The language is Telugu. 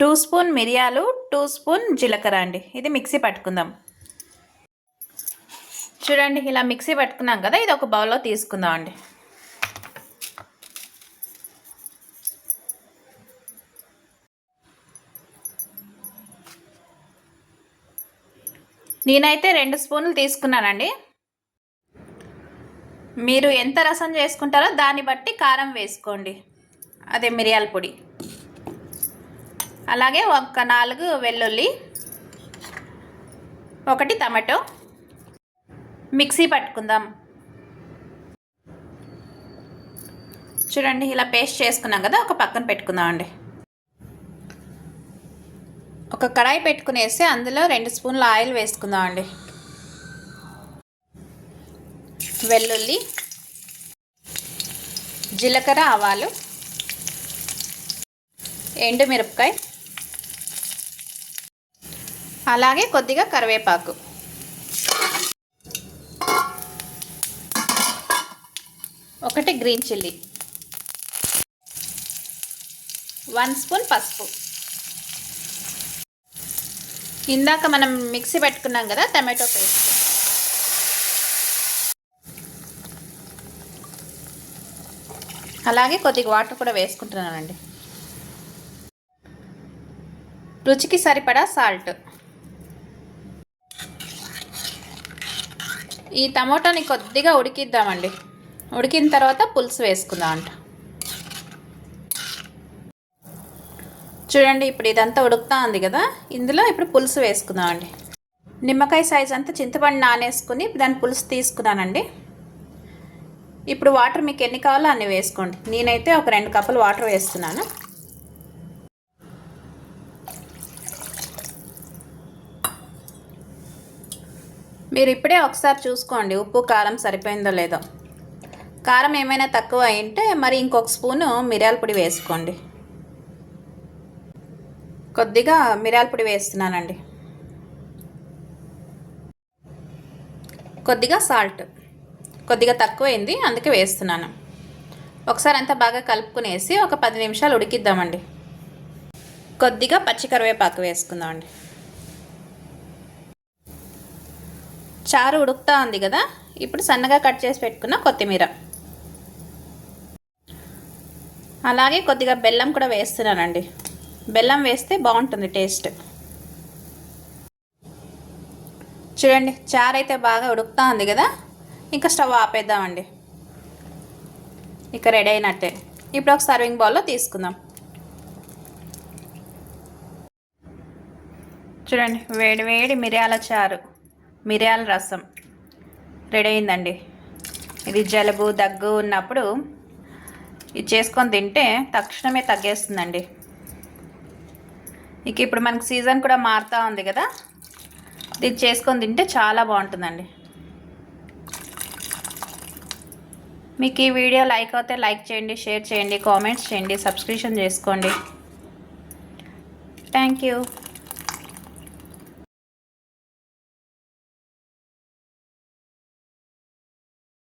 టూ స్పూన్ మిరియాలు టూ స్పూన్ జీలకర్ర అండి. ఇది మిక్సీ పట్టుకుందాం. చూడండి ఇలా మిక్సీ పట్టుకున్నాం కదా ఇది ఒక బౌల్లో తీసుకుందాం అండి. నేనైతే రెండు స్పూన్లు తీసుకున్నానండి. మీరు ఎంత రసం చేసుకుంటారో దాన్ని బట్టి కారం వేసుకోండి. అదే మిరియాల పొడి. అలాగే ఒక నాలుగు వెల్లుల్లి ఒకటి టమాటో. మిక్సీ పట్టుకుందాం. చూడండి ఇలా పేస్ట్ చేసుకున్నాం కదా ఒక పక్కన పెట్టుకుందాం అండి. ఒక కడాయి పెట్టుకునేసి అందులో రెండు స్పూన్ల ఆయిల్ వేసుకుందాం అండి. వెల్లుల్లి జీలకర్ర ఆవాలు ఎండుమిరపకాయ అలాగే కొద్దిగా కరివేపాకు. ఒకటి గ్రీన్ చిల్లీ. వన్ స్పూన్ పసుపు. ఇందాక మనం మిక్సీ పెట్టుకున్నాం కదా టమాటో పేస్ట్. అలాగే కొద్దిగా వాటర్ కూడా వేసుకుంటున్నానండి. రుచికి సరిపడా సాల్ట్. ఈ టమోటాని కొద్దిగా ఉడికిద్దామండి. ఉడికిన తర్వాత పులుసు వేసుకుందాం అంట చూడండి ఇప్పుడు ఇదంతా ఉడుకుతా ఉంది కదా. ఇందులో ఇప్పుడు పులుసు వేసుకుందామండి. నిమ్మకాయ సైజ్ అంతా చింతపండు నానేసుకుని దాని పులుసు తీసుకున్నానండి. ఇప్పుడు వాటర్ మీకు ఎన్ని కావాలో అన్ని వేసుకోండి. నేనైతే ఒక రెండు కప్పులు వాటర్ వేస్తున్నాను. మీరు ఇప్పుడే ఒకసారి చూసుకోండి ఉప్పు కారం సరిపోయిందో లేదో. కారం ఏమైనా తక్కువ అయింటే మరి ఇంకొక స్పూను మిరియాల పొడి వేసుకోండి. కొద్దిగా మిరియాల పొడి వేస్తున్నానండి. కొద్దిగా సాల్ట్. కొద్దిగా తక్కువైంది అందుకే వేస్తున్నాను. ఒకసారి అంతా బాగా కలుపుకునేసి ఒక పది నిమిషాలు ఉడికిద్దామండి. కొద్దిగా పచ్చి కరివేపాకు వేసుకుందామండి. చారు ఉడుకుతా ఉంది కదా ఇప్పుడు సన్నగా కట్ చేసి పెట్టుకున్న కొత్తిమీర. అలాగే కొద్దిగా బెల్లం కూడా వేస్తున్నానండి. బెల్లం వేస్తే బాగుంటుంది టేస్ట్. చూడండి చారు అయితే బాగా ఉడుకుతా ఉంది కదా ఇంకా స్టవ్ ఆపేద్దామండి. ఇక రెడీ అయినట్టే. ఇప్పుడు ఒక సర్వింగ్ బౌల్లో తీసుకుందాం. చూడండి వేడి వేడి మిరియాల చారు. మిరియాల రసం. రెడీ అయిందండి. ఇది జలుబు దగ్గు ఉన్నప్పుడు ఇది చేసుకొని తింటే తక్షణమే తగ్గేస్తుందండి. ఇక ఇప్పుడు మనకు సీజన్ కూడా మారుతూ ఉంది కదా. ఇది చేసుకొని తింటే చాలా బాగుంటుందండి. మీకు ఈ వీడియో లైక్ అవుతే లైక్ చేయండి షేర్ చేయండి కామెంట్స్ చేయండి సబ్స్క్రిప్షన్ చేసుకోండి. Thank you.